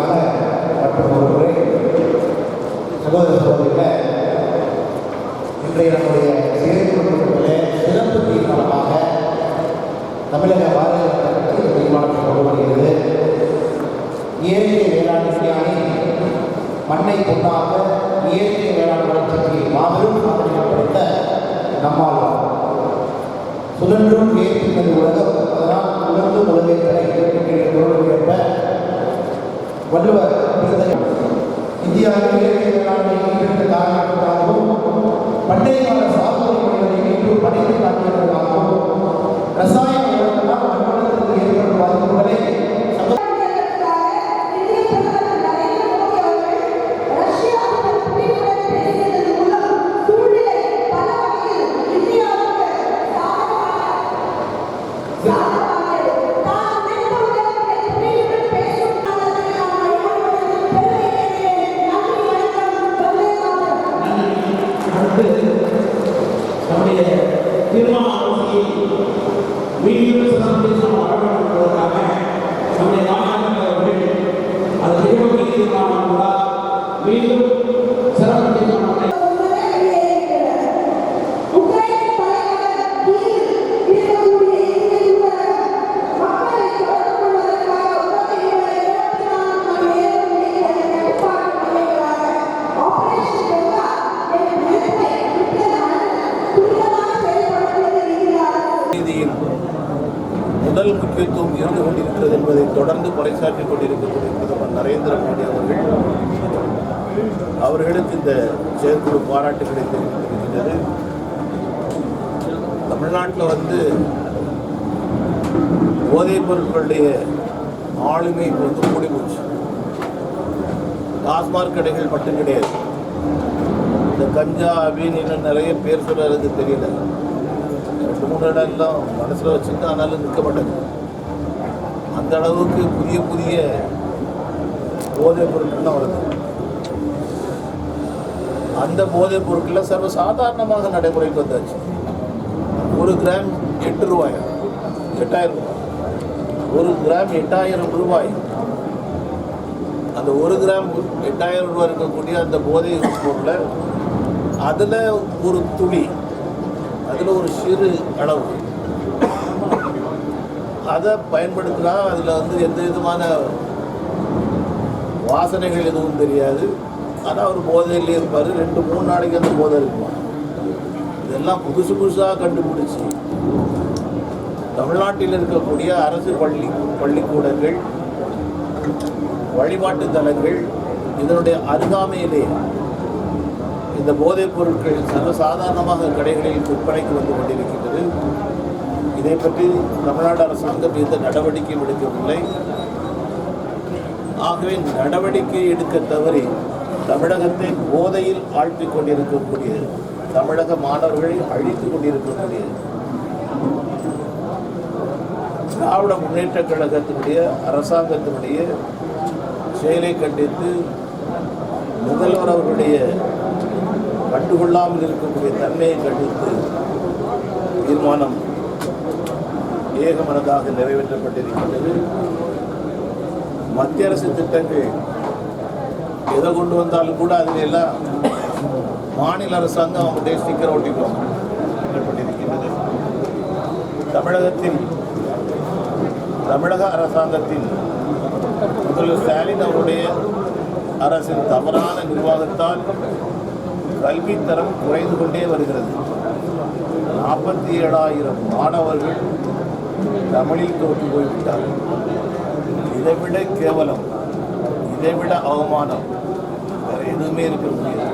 அதனால மற்றும் ஒரு முறை சகோதர சகோதரிகளை இன்றைய நம்முடைய செயற்குழுக்களே சிறப்பு தீர்மானமாக தமிழக பாரதிய கட்சி கொள்ளப்படுகிறது கொண்டு இயற்கை வேளாண் விஞ்ஞானி மண்ணை பொண்ணாக இயற்கை வேளாண் வளர்ச்சிக்கு மாபெரும் சாதனைப்படுத்த நம்மால் சுழன்றும் இயற்கை உலகம் அதனால் உணர்ந்து உலகத்தை பொருளுக்கு ஏற்ப வள்ளுவர் இந்தியாவின் இயற்கை வேளாண்மை காரணத்திற்காகவும் பண்டைய கால நம்முடைய தீர்மான ஆலோசனையை பகுதியில் முதல் முக்கியத்துவம் இருந்து கொண்டிருக்கிறது என்பதை தொடர்ந்து பறைசாற்றிக் கொண்டிருக்கக்கூடிய பிரதமர் நரேந்திர மோடி அவர்கள். அவர்களுக்கு இந்த செயற்குழு பாராட்டுகளை தெரிவித்திருக்கின்றது தமிழ்நாட்டில் வந்து போதைப் பொருட்களுடைய ஆளுமை இப்போ வந்து கூடி போச்சு டாஸ்மாக் கடைகள் மட்டும் கிடையாது. இந்த கஞ்சா அப்படின்னு நிறைய பேர் சொல்றது தெரியல. ரெண்டு மூணு இடம் எல்லாம் மனசில் வச்சுட்டு ஆனாலும் நிற்க மாட்டேங்குது அந்த அளவுக்கு புதிய புதிய போதைப் பொருட்கள்லாம் வருது அந்த போதைப் பொருட்கள்லாம் சர்வ சாதாரணமாக நடைமுறைக்கு வந்தாச்சு. ஒரு கிராம் எட்டு ரூபாய்? எட்டாயிரம் ரூபாய். ஒரு கிராம் எட்டாயிரம் ரூபாய். அந்த ஒரு கிராம் எட்டாயிரம் ரூபாய் இருக்கக்கூடிய அந்த போதை பொருளை அதில் ஒரு துளி அதில் ஒரு சிறு அளவு. அதை பயன்படுத்தினா அதில் வந்து எந்த விதமான வாசனைகள் எதுவும் தெரியாது. ஆனால் அவர் போதையில் இருப்பார். ரெண்டு மூணு நாளைக்கு அந்த போதை இருக்குமா. இதெல்லாம் புதுசு புதுசாக கண்டுபிடிச்சி தமிழ்நாட்டில் இருக்கக்கூடிய அரசு பள்ளி பள்ளிக்கூடங்கள் வழிபாட்டு தலங்கள் இதனுடைய அருகாமையிலே இந்த போதைப் பொருட்கள் சர்வசாதாரணமாக கடைகளில் விற்பனைக்கு வந்து கொண்டிருக்கின்றது. இதை பற்றி தமிழ்நாடு அரசாங்கம் எந்த நடவடிக்கையும் எடுக்கவில்லை. ஆகவே நடவடிக்கை எடுக்க தவறி தமிழகத்தை போதையில் ஆழ்த்திக் கொண்டிருக்கக்கூடிய தமிழக மாணவர்களை அழித்துக் கொண்டிருக்கக்கூடிய திராவிட முன்னேற்ற கழகத்தினுடைய அரசாங்கத்தினுடைய செயலை கண்டித்து முதல்வர் அவர்களுடைய கண்டுகொள்ளாமல் இருக்கக்கூடிய தன்மையை கண்டித்து தீர்மானம் ஏகமனதாக நிறைவேற்றப்பட்டிருக்கின்றது. மத்திய அரசு திட்டங்கள் எதை கொண்டு வந்தாலும் கூட அதில் எல்லாம் மாநில அரசாங்கம் அவங்களுடைய ஸ்டிக்கர் ஒட்டிக்குவாங்க தமிழகத்தின் தமிழகத்தில் தமிழக அரசாங்கத்தின் முதல்வர் ஸ்டாலின் அவருடைய அரசின் தவறான நிர்வாகத்தால் கல்வித்தரம் குறைந்து கொண்டே வருகிறது. நாற்பத்தி ஏழாயிரம் மாணவர்கள் தமிழில் தோற்று போய்விட்டார்கள். இதைவிட கேவலம். இதைவிட அவமானம். வேறு எதுவுமே இருக்க முடியாது.